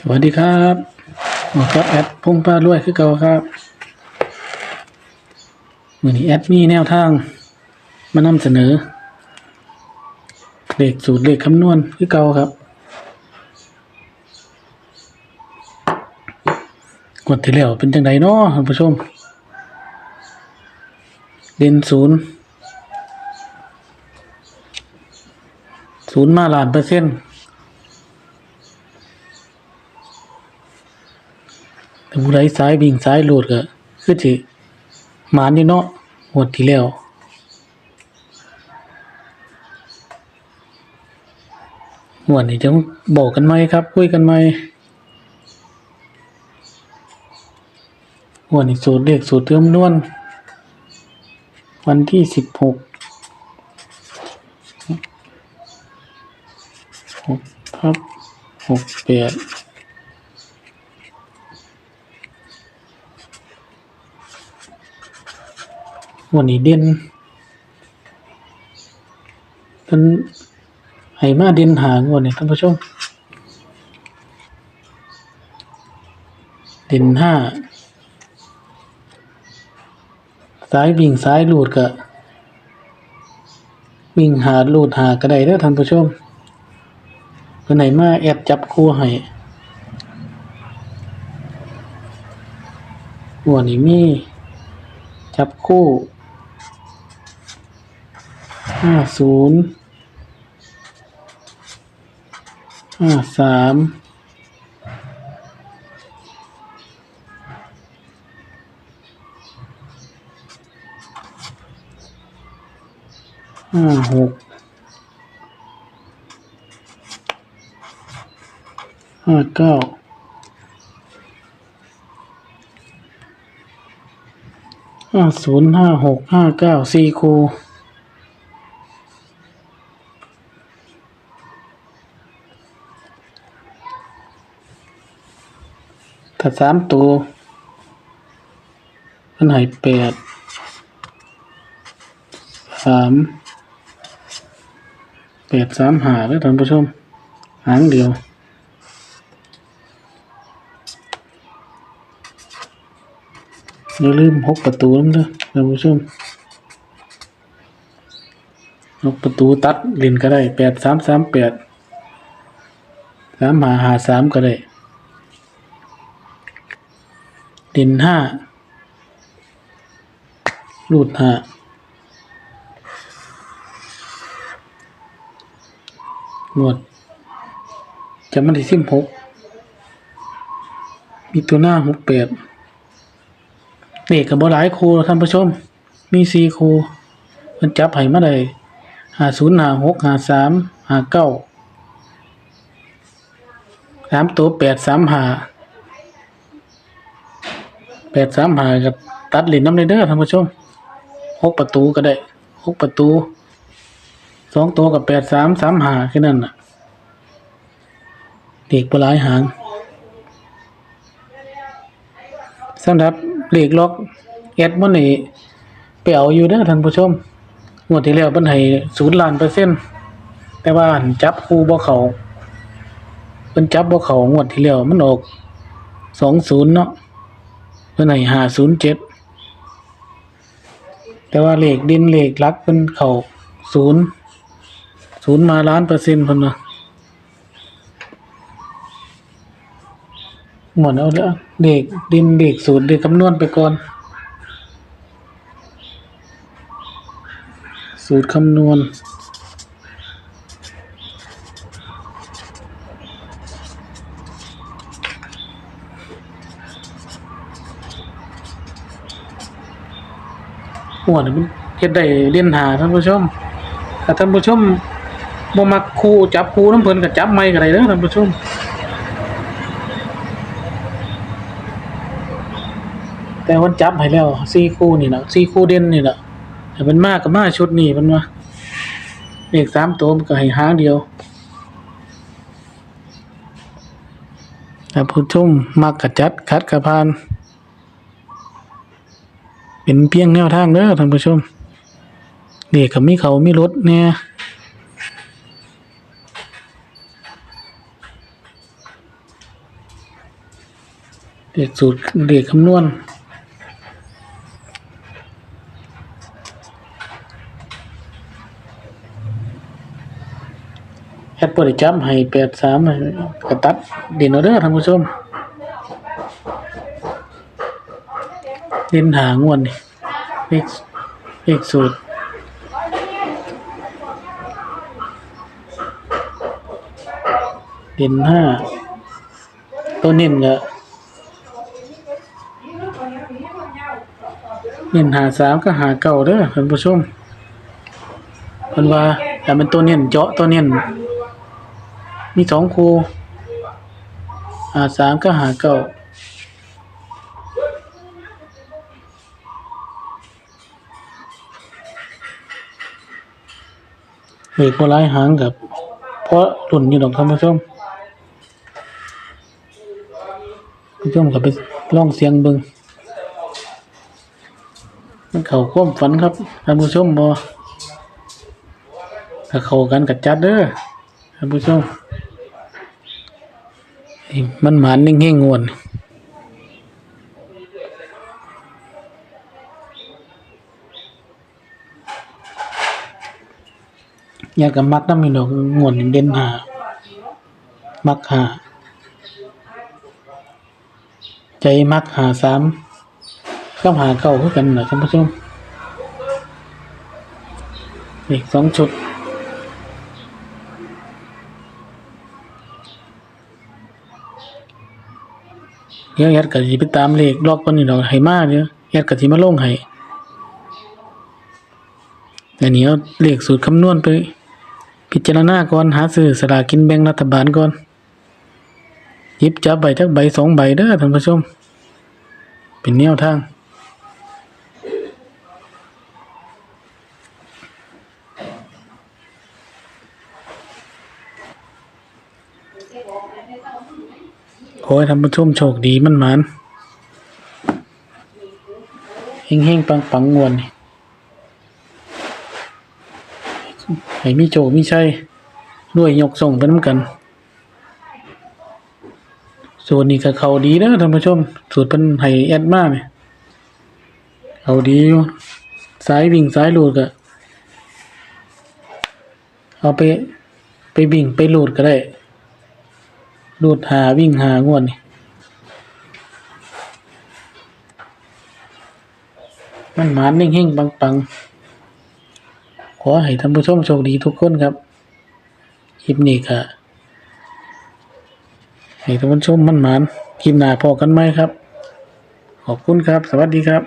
สวัสดีครับหมอครับแอดพงป้ารวยคือเก่าครับมือนี้แอดมีแนวทาง มานำเสนอ เลขสูตรเลขคำนวณคือเก่าครับกดที่แล้วเป็นจังไดเนาะท่านผู้ชม เด่นศูนย์ศูนย์มาล้านเปอร์เซ็นต์ แต่ผู้ใดสายบิ่งสายโหลดก็คือสิหมานอยู่เนาะหวดที่แล้วหวดนี้จะบอกกันไหมครับ คุยกันไหมหวดนี้สูตรเลขสูตรเติมนวลวันที่สิบหกหกทับหกแปด วันนี้เด่นท่านให้มาเด่นหางวันนี้ท่านผู้ชม เด่นห้าสายวิ่งสายลูดกะวิ่งหาลูดหากระไดเด้อท่านผู้ชมเพื่นไหนมาแอดจับคู่ให้วันนี้มีจับคู่ ห้าศูนย์ห้าสามห้าหกห้าเก้าห้าศูนย์ห้าหกห้าเก้าสี่คู ถ้าสามตัวมันหายแปดสามแปดสามหาแล้วท่านผู้ชม หางเดียวอย่าลืมหกประตูนั่นเด้อท่านผู้ชมหกประตูตัดเล่นก็ได้แปดสามสามแปดสามหาหาสามก็ได้ เด่นห้ารูดห้าหมวดจะมันที่สิบหกมีตัวหน้าหกแปดเลขกับบหลายครูท่านผู้ชม มีสี่ครูเพิ่นจับให้มาได้หาศูนย์หาหกหาสามหาเก้าสามตัวแปดสามหา แปดสามหากับตัดหรียญน้ำเลยเด้อท่านผู้ชมหกประตูก็ได้หกประตูสองตัวกับแปดสามสามหาแค่นั้นน่ะเลขบ่หลายหางสำหรับเลขล็อกแอดมันนี่ไปเอาอยู่เด้อท่านผู้ชมงวดที่แล้วมันให้ศูนย์ล้านเปอร์เซ็นต์แต่ว่าจับคู่บ่เขาเพิ่นจับบ่เขางวดที่แล้วมันออกสองศูนย์เนาะ เพิ่นให้ห้าศูนย์เจ็ดแต่ว่าเลขดินเลขหลักเพิ่นเข้าศูนย์ศูนย์มาล้านเปอร์เซ็นต์เพิ่นว่าหมดเอาแล้วเลขดินเลขศูนย์เลขคำนวณไปก่อน สูตรคำนวณ หัวนี่มันเฮ็ดได้เรียนหาท่านผู้ชมถ้าท่านผู้ชมบ่มักครูจับครูน้ำเพิ่นก็จับไม่ก็ได้เด้อท่านผู้ชมแต่วันจับให้แล้วสี่คู่นี่นะสี่คู่เด่นนี่แหละแต่มันมากกับมาชุดนี้มันว่าเลขสามตัวมันก็ให้หางเดียวแต่ผู้ชมมักกระจัดคัดกระพาน เป็นเพียงแนวทางเด้อท่านผู้ชมเด็กกับมีเขามีรถเนี่ยเลขสูตรเลขคำนวณแอดเปิดจับให้แปดสามกระตัดเด่นเอาเด้อท่านผู้ชม เล่นหางวนนี่เลขเลขสูตรเด่นห้าตัวเน้นก็เน้นหาสามก็หาเก่าเด้อท่านผู้ชมเพิ่นว่าแต่มันตัวเน้นเจาะตัวเน้นมีสองคูหาสามก็หาเก่า เลขบ่หลายหางกับเพราะรุ่นอยู่ดอกท่านผู้ชมผู้ชมก็ไปลองเสียงเบิ่งมันเข้าความฝันครับท่านผู้ชมบ่ถ้าเข้ากันก็จัดเด้อท่านผู้ชมนี่มันหมานนิ่งๆงวน ยากกับมักน้ำมีดอกงวนเด่นหา มักหา ใจมักหาสามก็หาเก้าคือกันนะท่านผู้ชมอีกสองชุด เดี๋ยวยัดกะสิไปตามเลขล็อกคนนี้ดอกให้มาเดี๋ยวยัดกะสิมาลงให้อันนี้เอาเลขสูตรคำนวณไป พิจารณาก่อนหาซื้อสลากกินแบ่งรัฐบาลก่อนหยิบจับใบจักใบสองใบเด้อท่านผู้ชม เป็นแนวทางขอให้ท่านผู้ชมโชคดีมั่นหมานเฮงเฮงปังปังงวนนี่ ให้มีโจมีชัยด้วยยกส่งไปน้ำกันส่วนนี้ก็เขาดีนะท่านผู้ชม สูตรเป็นไห้แอดมากเนี่ยเขาดีอยู่สายวิ่งสายหลุดก็ เอาไปไปวิ่งไปหลุดก็ได้หลุดหาวิ่งหางวดนี่มันหมานเฮงๆปังๆ อให้ท่านผู้ชมโชคดีทุกคนครับคลิปนี้ก็ให้ท่านผู้ชมมั่นหมานคลิปหน้าพอกันไหมครับ ขอบคุณครับ สวัสดีครับ